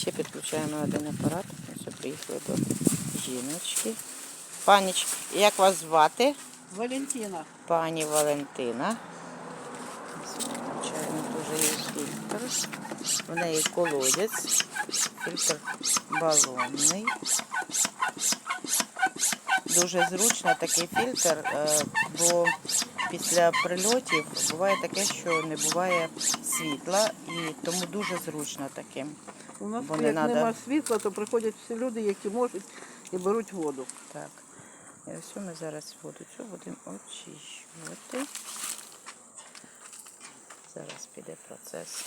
Ще підключаємо один апарат. Ось приїхали до жіночки. Панічки, як вас звати? Валентина. Пані Валентина. Звичайно, теж є фільтр. В неї колодязь. Фільтр балонний. Дуже зручно такий фільтр, е, бо після прильотів буває таке, що не буває світла, і тому дуже зручно таким. У нас Бо не як надо. нема світла, то приходять всі люди, які можуть, і беруть воду. Так. І ось ми зараз воду цю будемо очищувати. Зараз піде процес.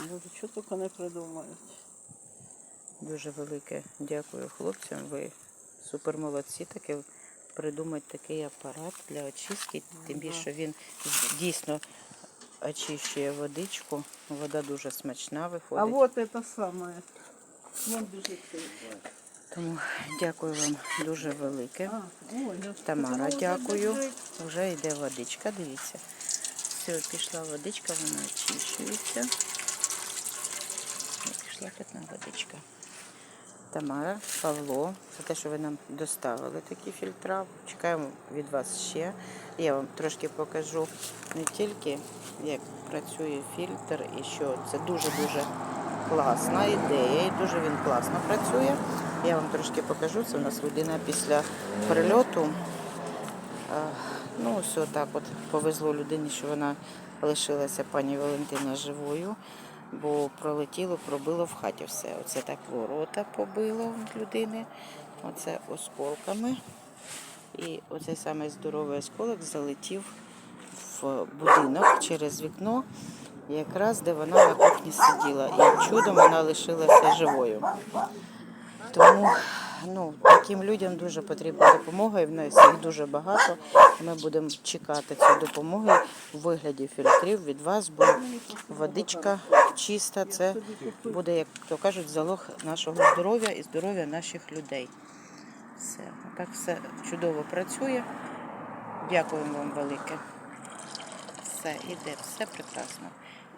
Люди що тільки не придумають. Дуже велике дякую хлопцям. Ви супер молодці таке придумати такий апарат для очистки. Тим більше він дійсно очищує водичку. Вода дуже смачна виходить. А от це саме. Вон біжить. Тому дякую вам дуже велике. Тамара, дякую. Вже йде водичка, дивіться. Все, пішла водичка, вона очищується. Пішла питна водичка. Тамара, Павло, за те, що ви нам доставили такі фільтра. Чекаємо від вас ще. Я вам трошки покажу не тільки, як працює фільтр, і що це дуже-дуже класна ідея, і дуже він класно працює. Я вам трошки покажу. Це у нас людина після прильоту. Ну, ось отак от повезло людині, що вона лишилася пані Валентина живою, бо пролетіло, пробило в хаті все. Оце так ворота побило людини, оце осколками. І оцей саме здоровий осколок залетів в будинок через вікно, якраз де вона на кухні сиділа. І чудом вона лишилася живою. Тому ну, таким людям дуже потрібна допомога, і в нас їх дуже багато. Ми будемо чекати цю допомогу у вигляді фільтрів від вас, бо водичка чиста це буде, як то кажуть, залог нашого здоров'я і здоров'я наших людей. Все, так все чудово працює. Дякуємо вам велике. Все, іде, все прекрасно.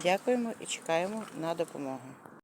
Дякуємо і чекаємо на допомогу.